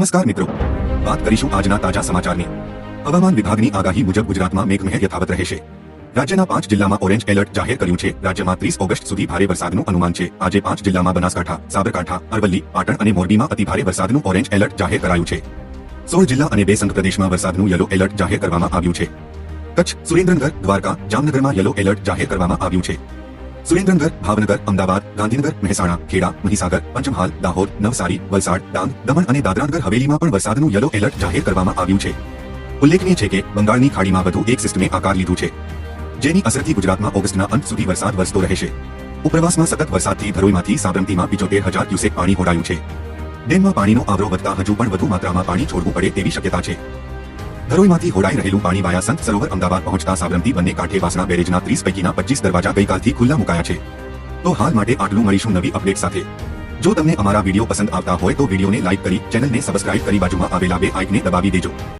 નમસ્કાર મિત્રો. વાત કરીશું આજના તાજા સમાચારની. હવામાન વિભાગની આગાહી મુજબ ગુજરાતમાં મેઘમહેર યથાવત રહેશે. રાજ્યના પાંચ જિલ્લામાં ઓરેન્જ એલર્ટ જાહેર કર્યું છે. રાજ્યમાં ત્રીસ ઓગસ્ટ સુધી ભારે વરસાદનું અનુમાન છે. આજે પાંચ જિલ્લામાં બનાસકાંઠા, સાબરકાંઠા, અરવલ્લી, પાટણ અને મોરબીમાં અતિભારે વરસાદનું ઓરેન્જ એલર્ટ જાહેર કરાયું છે. સોળ જિલ્લા અને બે સંઘ પ્રદેશમાં વરસાદનું યલો એલર્ટ જાહેર કરવામાં આવ્યું છે. કચ્છ, સુરેન્દ્રનગર, દ્વારકા, જામનગરમાં યલો એલર્ટ જાહેર કરવામાં આવ્યું છે. સુરેન્દ્રનગર, ભાવનગર, અમદાવાદ, ગાંધીનગર, મહેસાણા, ખેડા, મહીસાગર, પંચમહાલ, દાહોદ, નવસારી, વલસાડ, ડાંગ, દમણ અને દાદરાનગર હવેલીમાં પણ વરસાદનું યલો એલર્ટ જાહેર કરવામાં આવ્યું છે. ઉલ્લેખનીય છે કે બંગાળની ખાડીમાં વધુ એક સિસ્ટમે આકાર લીધું છે, જેની અસરથી ગુજરાતમાં ઓગસ્ટના અંત સુધી વરસાદ વરસતો રહેશે. ઉપરવાસમાં સતત વરસાદથી ધરોઈમાંથી સાબરમતીમાં પિચોતેર હજાર ક્યુસેક પાણી હોડાયું છે. ડેમમાં પાણીનો આવરો વધતા હજુ પણ વધુ માત્રામાં પાણી છોડવું પડે તેવી શક્યતા છે. ધરોઈમાંથી હોડાઈ રહેલું પાણી વાયા સંત સરોવર અમદાવાદ પહોંચતા સાબરમતી બંને કાંઠે વાસણા બેરેજના ત્રીસ પૈકીના પચીસ દરવાજા ગઈકાલથી ખુલ્લા મુકાયા છે. તો હાલ માટે આટલું મળીશું નવી અપડેટ સાથે. જો તમને અમારા વીડિયો પસંદ આવતા હોય તો વિડીયોને લાઇક કરી, ચેનલને સબસ્ક્રાઇબ કરી બાજુમાં આવેલા બે આઇકને દબાવી દેજો.